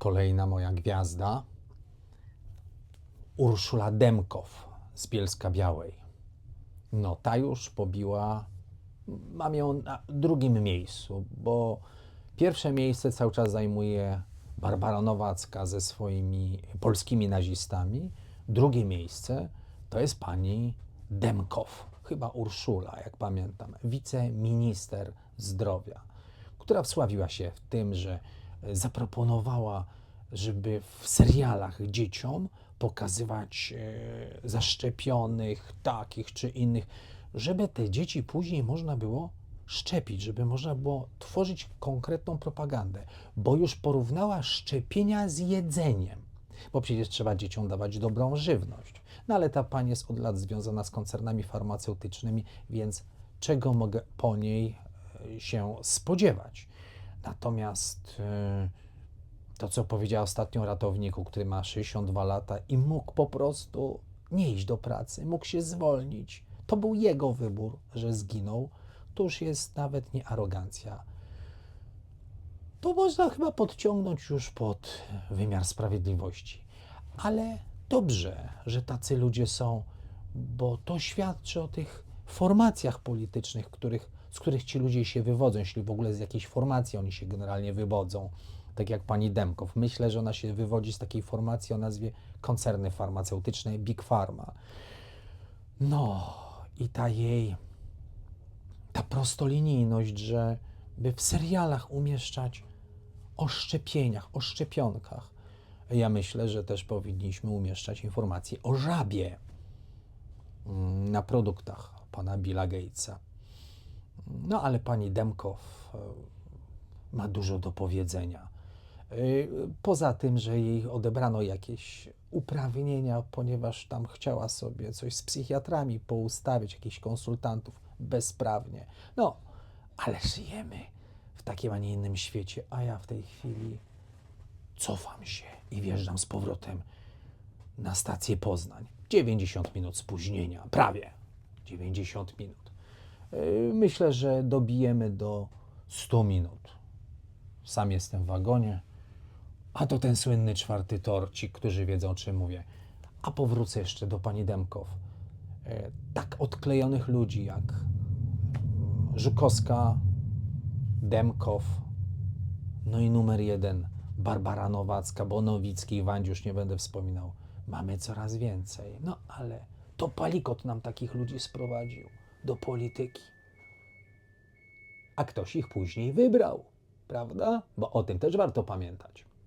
Kolejna moja gwiazda. Urszula Demkow z Bielska Białej. No, ta już pobiła. Mam ją na drugim miejscu, bo pierwsze miejsce cały czas zajmuje Barbara Nowacka ze swoimi polskimi nazistami. Drugie miejsce to jest pani Demkow, chyba Urszula, jak pamiętam, wiceminister zdrowia, która wsławiła się w tym, że zaproponowała, żeby w serialach dzieciom pokazywać e, zaszczepionych, takich czy innych, żeby te dzieci później można było szczepić, żeby można było tworzyć konkretną propagandę, bo już porównała szczepienia z jedzeniem, bo przecież trzeba dzieciom dawać dobrą żywność. No ale ta pani jest od lat związana z koncernami farmaceutycznymi, więc czego mogę po niej e, się spodziewać? Natomiast e, to, co powiedział ostatnio ratowniku, który ma 62 lata i mógł po prostu nie iść do pracy, mógł się zwolnić. To był jego wybór, że zginął. To już jest nawet nie arogancja. To można chyba podciągnąć już pod wymiar sprawiedliwości. Ale dobrze, że tacy ludzie są, bo to świadczy o tych formacjach politycznych, których, z których ci ludzie się wywodzą, jeśli w ogóle z jakiejś formacji oni się generalnie wywodzą. Tak jak pani Demkow. Myślę, że ona się wywodzi z takiej formacji o nazwie koncerny farmaceutyczne Big Pharma. No i ta jej, ta prostolinijność, że by w serialach umieszczać o szczepieniach, o szczepionkach. Ja myślę, że też powinniśmy umieszczać informacje o żabie mm, na produktach pana Billa Gatesa. No ale pani Demkow e, ma dużo do powiedzenia. Y, Poza tym, że jej odebrano jakieś uprawnienia, ponieważ tam chciała sobie coś z psychiatrami poustawiać, jakichś konsultantów bezprawnie. No, ale żyjemy w takim, a nie innym świecie, a ja w tej chwili cofam się i wjeżdżam z powrotem na stację Poznań. 90 minut spóźnienia, prawie 90 minut. Y, Myślę, że dobijemy do 100 minut. Sam jestem w wagonie, a to ten słynny czwarty tor, ci, którzy wiedzą, o czym mówię. A powrócę jeszcze do pani Demkow. E, Tak odklejonych ludzi jak Żukowska, Demkow, no i numer jeden Barbara Nowacka, bo Nowicki i Wandziusz nie będę wspominał. Mamy coraz więcej. No ale to Palikot nam takich ludzi sprowadził do polityki a ktoś ich później wybrał, prawda? Bo o tym też warto pamiętać.